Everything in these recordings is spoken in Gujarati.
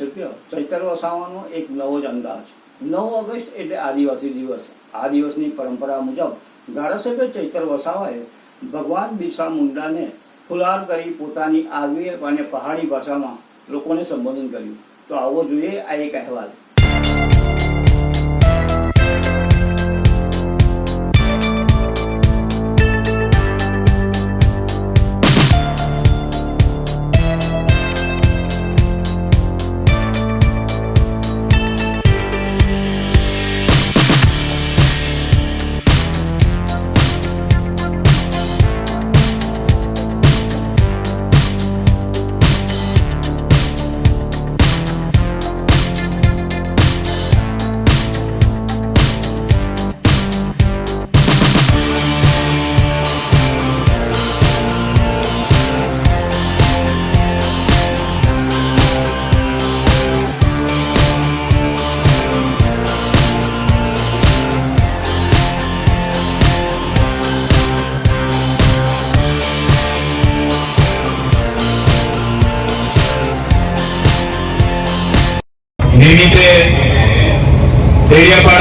ધારાસભ્ય ચૈતર વસાવાનો એક નવો જ અંદાજ. નવ ઓગસ્ટ એટલે આદિવાસી દિવસ. આ દિવસની પરંપરા મુજબ ધારાસભ્ય ચૈતર વસાવાએ ભગવાન બિરસા મુંડાને ફુલાર કરી પોતાની આગવી અને પહાડી ભાષામાં લોકોને સંબોધન કર્યું. તો આવો જોઈએ આ એક અહેવાલ.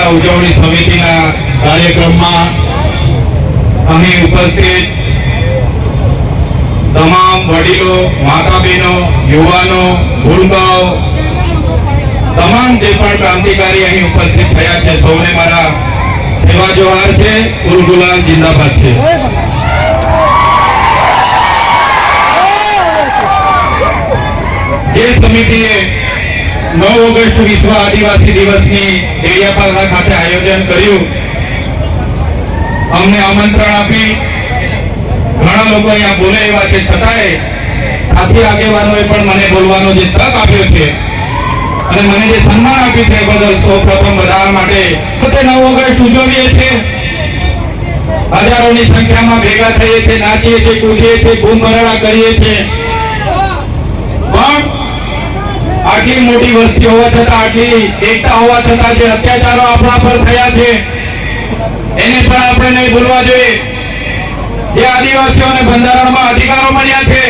ઉજવણી સમિતિના કાર્યક્રમમાં અહીં ઉપસ્થિત તમામ વડીલો માતા બહેનો યુવાનો ભૂલભાઓ તમામ જે પણ ક્રાંતિકારી અહીં ઉપસ્થિત થયા છે, સૌને મારા સેવા જોહાર છે ગુરુગુલાલ જિંદાબાદ છે. જે સમિતિએ નવ ઓગસ્ટ વિશ્વ આદિવાસી દિવસની ડેડિયાપાડા ખાતે આયોજન કર્યું. અમને આમંત્રણ આપી ઘણા લોકો અહીંયા બોલે એવા છે. છતાંય સાથી આગેવાનોએ પણ મને બોલવાનો જે તક આપ્યો છે અને મને જે સન્માન આપ્યું છે બદલ સૌપ્રથમ બધા માટે પોતે નવ ઓગસ્ટ ઉજવીએ છીએ. હજારોની સંખ્યામાં ભેગા થઈએ છીએ, નાચીએ છીએ, કૂદીએ છીએ, બૂમ કરીએ છીએ પણ આટલી મોટી વસ્તી હોવા છતાં, આટલી એકતા હોવા છતાં જે અત્યાચારો આપણા પર થયા છે, એને પણ આપણે નહીં ભૂલવા જોઈએ. જે આદિવાસીઓને બંધારણમાં અધિકારો મળ્યા છે,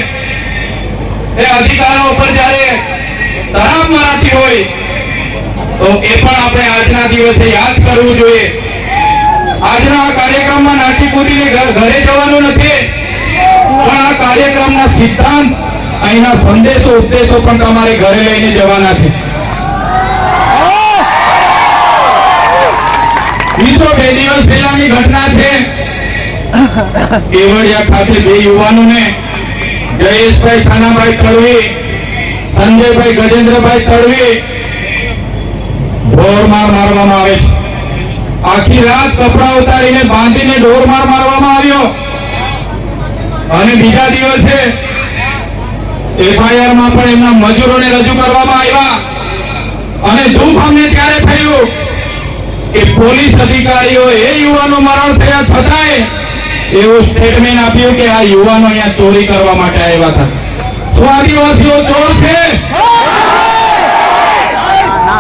એ અધિકારો ઉપર જ્યારે તરાપ મરાતી હોય, તો એ પણ આપણે આજના દિવસે યાદ કરવું જોઈએ. આજના કાર્યક્રમમાં નાચી કૂદીને ઘરે જવાનું નથી, પણ આ કાર્યક્રમના સિદ્ધાંત અહીંના સંદેશો, ઉપદેશો પણ તમારે ઘરે લઈને જવાના છે. બે દિવસ પહેલાની ઘટના છે. કેવડિયા ખાતે બે યુવાનોને જયેશભાઈ સાનાભાઈ તળવી, સંજયભાઈ ગજેન્દ્રભાઈ તળવી ઢોરમાર મારવામાં આવે છે. આખી રાત કપડા ઉતારીને બાંધીને ઢોરમાર મારવામાં આવ્યો. અને બીજા દિવસે એફઆઈઆરમાં પણ એમના મજૂરોને રજૂ કરવામાં આવ્યા. અને દુઃખ અમને ત્યારે થયું કે પોલીસ અધિકારીઓ એ યુવાનો મરણ થયા છતાંય એવું સ્ટેટમેન્ટ આપ્યું કે આ યુવાનો અહીંયા ચોરી કરવા માટે આવ્યા હતા. શું આદિવાસીઓ ચોર છે?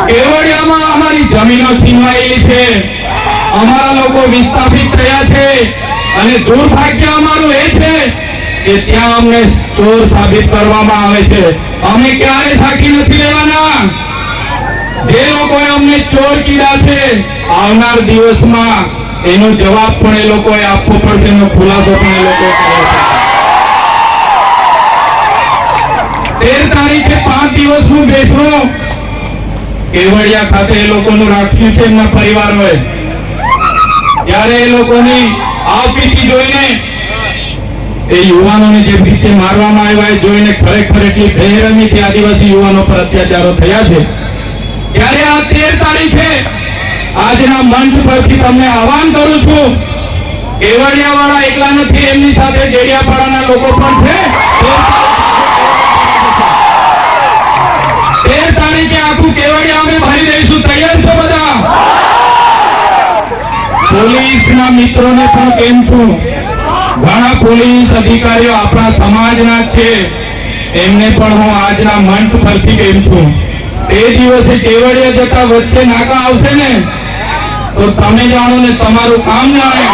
કેવડિયામાં અમારી જમીનો છીનવાયેલી છે. અમારા લોકો વિસ્થાપિત થયા છે. અને દુર્ભાગ્ય અમારું એ છે કે ત્યાં અમને ચોર સાબિત કરવામાં આવે છે. અમે ક્યારે સાખી નથી લેવાના. જે લોકોએ અમને ચોર કીધા છે, આવનાર દિવસમાં એનો જવાબ પણ એ લોકોએ આપવો પડશે, એનો ખુલાસો પણ એ લોકો તેર તારીખે પાંચ દિવસનું બેસણું કેવડિયા ખાતે એ લોકોનું રાખ્યું છે એમના પરિવારોએ. ત્યારે એ લોકોની આવપીતી જોઈને એ યુવાનોને જે રીતે મારવામાં આવ્યા જોઈને ખરેખર એટલી બેરમીથી આદિવાસી યુવાનો પર અત્યાચારો થયા છે. ત્યારે આ તેર તારીખે આજના મંચ પરથી તમને આહવાન કરું છું કેવડિયા વાળા એકલા નથી, એમની સાથે ડેડિયાપાડાના લોકો પણ છે. તેર તારીખે આખું કેવડિયા અમે ભરી દઈશું. તૈયાર છો બધા? પોલીસના મિત્રોને પણ કેમ છું? ઘણા પોલીસ અધિકારીઓ આપણા સમાજના છે. એમને પણ હું આજના મંચ પરથી કેમ છું? તે દિવસે કેવડિયા જતા વચ્ચે નાકા આવશે ને? તો તમે જાણો ને તમારું કામ જાણે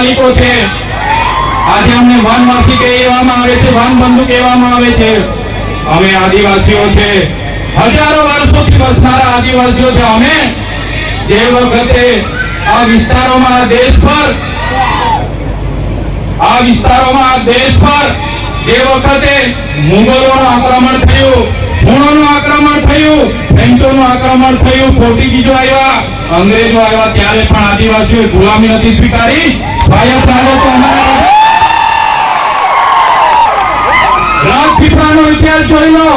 માલિકો છે. આજે અમને વનવાસી કહેવામાં આવે છે, વનબંધુ કહેવામાં આવે છે. અમે આદિવાસીઓ છે. હજારો વર્ષોથી વસનારા આદિવાસીઓ છે. અમે જે વખતે આ વિસ્તારોમાં દેશ પર, આ વિસ્તારોમાં દેશ પર જે વખતે મુગલોનું આક્રમણ થયું હુણોનું આક્રમણ થયું ફ્રેન્ચોનું આક્રમણ થયું પોર્ટુગીઝો આવ્યા, અંગ્રેજો આવ્યા ત્યારે પણ આદિવાસીઓએ ગુલામી નથી સ્વીકારી. રાજપીપળાનો ઇતિહાસ જોઈ લો.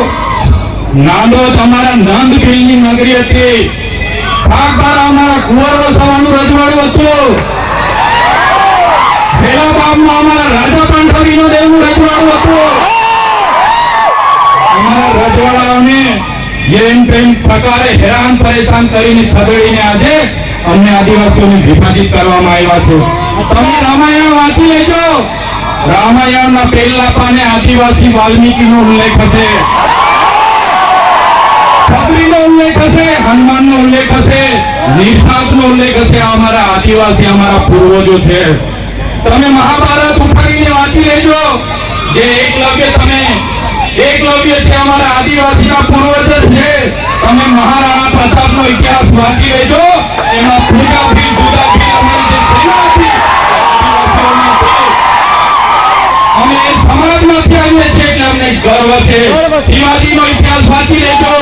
નાંદો તમારા નંદ ભીલની નગરી હતી. સાગબારા અમારા કુંવર વસાવાનું રજવાડું હતું. ગામમાં અમારા રાજા પાંઠવીનો દેવનું રજવાડું હતું અમારા રજવાડાઓને જેમ તેમ પ્રકારે હેરાન પરેશાન કરીને ખદેડીને આજે અમને આદિવાસીઓને વિભાજિત કરવામાં આવ્યા છે. તમે રામાયણ વાંચી લેજો. રામાયણના પહેલા પાને આદિવાસી વાલ્મીકીનો ઉલ્લેખ હશે. સબરીનો ઉલ્લેખ હશે ઉલ્લેખ હશે નિષાદનો અમારા આદિવાસી, અમારા પૂર્વજો છે. તમે મહાભારત વાંચી લેજો. જે એકલવ્ય તમે એકલવ્ય છે અમારા આદિવાસીના પૂર્વજ છે. તમે મહારાણા પ્રતાપનો ઇતિહાસ વાંચી લેજો. એમાં પૂજા જુદા. અમે એ સમાજમાંથી આવીએ છીએ એટલે અમને ગર્વ છે. શિવાજીનો ઇતિહાસ વાંચી લેજો.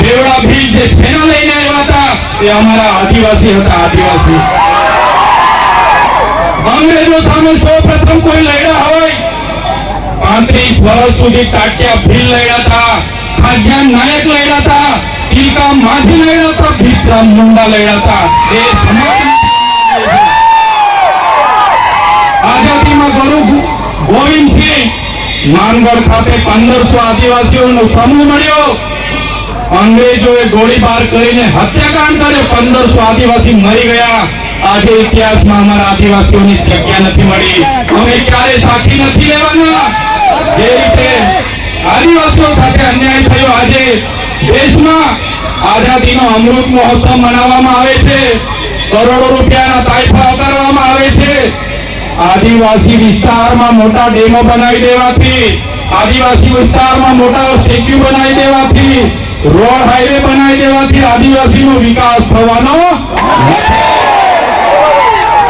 દેવડા ભીલ જે સેના લઈને આવ્યા હતા એ અમારા આદિવાસી હતા આદિવાસી. અંગ્રેજો સામે સૌ પ્રથમ કોઈ લડ્યા પાંત્રીસ વર્ષ સુધી ટાટિયા ભીલ લડ્યા હતા, ખાજ્યાન નાયક લડ્યા હતા તિલકા માઝી લડ્યા હતા ભીક્ષામ મુંડા લડ્યા હતા. એ સમાજ આઝાદીમાં ગુરુ ગોવિંદસિંહ માનગઢ ખાતે પંદરસો આદિવાસીઓનો સમૂહ મળ્યો. અંગ્રેજોએ ગોળીબાર કરીને હત્યાકાંડ કર્યો. પંદરસો આદિવાસી મરી ગયા. આજે ઇતિહાસમાં અમારા આદિવાસીઓની જગ્યા નથી મળી. અમે ક્યારે સાખી નથી લેવાના? જે રીતે આદિવાસીઓ સાથે અન્યાય થયો આજે દેશમાં આઝાદીનો અમૃત મહોત્સવ મનાવવામાં આવે છે કરોડો રૂપિયાના તાઇફા ઉતારવામાં આવે છે આદિવાસી વિસ્તારમાં મોટા ડેમો બનાવી દેવાથી, આદિવાસી વિસ્તારમાં મોટા સ્ટેચ્યુ બનાવી દેવાથી, રોડ હાઈવે બનાવી દેવાથી આદિવાસીનો વિકાસ થવાનો.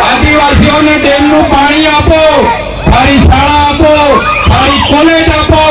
આદિવાસીઓને ડેમનું પાણી આપો, સારી શાળા কলেজ আপন